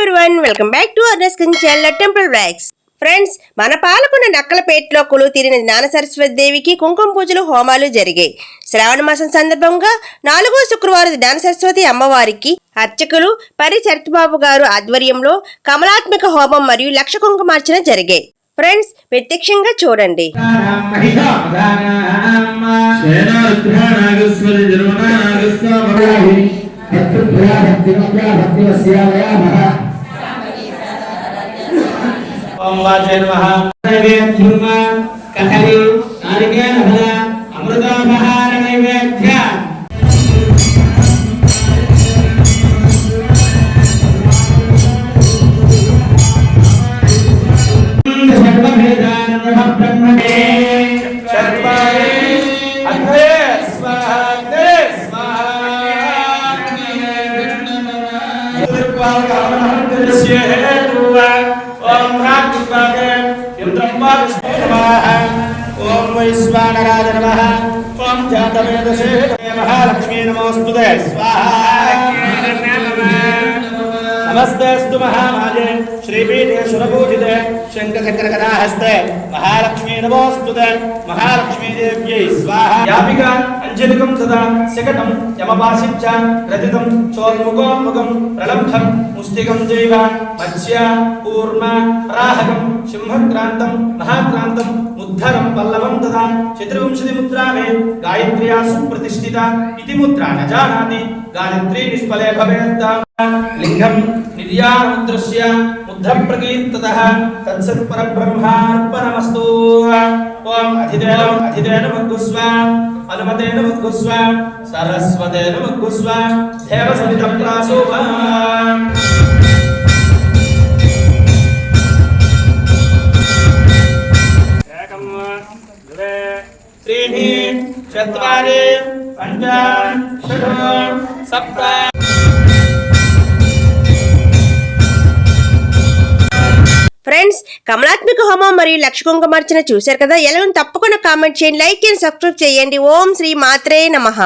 Everyone welcome back to అర్నస్ kitchen temple bags friends మన పాలకున్న నక్కలపేటలో కొలువు తీరిన జ్ఞాన సరస్వతి దేవికి కుంకుమ పూజలు హోమాలు జరిగాయి. శ్రావణ మాసం సందర్భంగా నాలుగో శుక్రవారం జ్ఞాన సరస్వతి అమ్మవారికి అర్చకులు పరి గారు ఆధ్వర్యంలో కమలాత్మక హోమం మరియు లక్ష కుంకుమార్చన జరిగాయి. ఫ్రెండ్స్ ప్రత్యక్షంగా చూడండి. ओम वाचय नमः नैवेद्यम कथरि नारिकेल फल अमृतोपहार नैवेद्य सर्वभेदान ब्रह्मणे सर्वाणि अद्वै स्वाहा स्वाहा ఓం వైశ్వానరాజ నమ. ఓం జాతవేదసే మహాలక్ష్మీ నమోస్తుతే నమస్తేస్తు మహామాజే శ్రీపీఠే సురభూజితే శంఖచక్రకరాహస్తే మహాలక్ష్మీ నమోస్తుతే మహాలక్ష్మీదేవ్యై స్వాహ యాపిక అంజలికం సదా శకటం యమపాసిం చ రజితం చోర్ముఖోన్ముఖం ప్రలబ్ధం ముష్టికం జైవ మత్స్య కూర్మ రాహకం సింహక్రాంతం మహాక్రాంతం ఉద్ధరం పల్లవం తదా చతుర్వింశతి ముద్రా మే గాయత్ర్యా సుప్రతిష్ఠిత ఇది ముద్రా న జానాతి గాయత్రీ నిష్ఫలే భవేత్త లింగం నిర్యాముద్రస్య ముద్ర ప్రకీర్తతః తత్సత్ పరబ్రహ్మార్పణమస్తు ఓం అధిదేవం అధిదేన మగ్గుస్వ అనుమతేన మగ్గుస్వ సరస్వతేన మగ్గుస్వ దేవ సవితం ప్రాసోవా ఏకం ద్వే त्रीणि चत्वारि पञ्च षट् सप्त ఫ్రెండ్స్ కమలాత్మిక హోమం మరియు లక్ష కుంకుమార్చన చూశారు కదా? ఎలా తప్పకుండా కామెంట్ చేయండి లైక్ అండ్ సబ్స్క్రైబ్ చేయండి. ఓం శ్రీ మాత్రే నమః.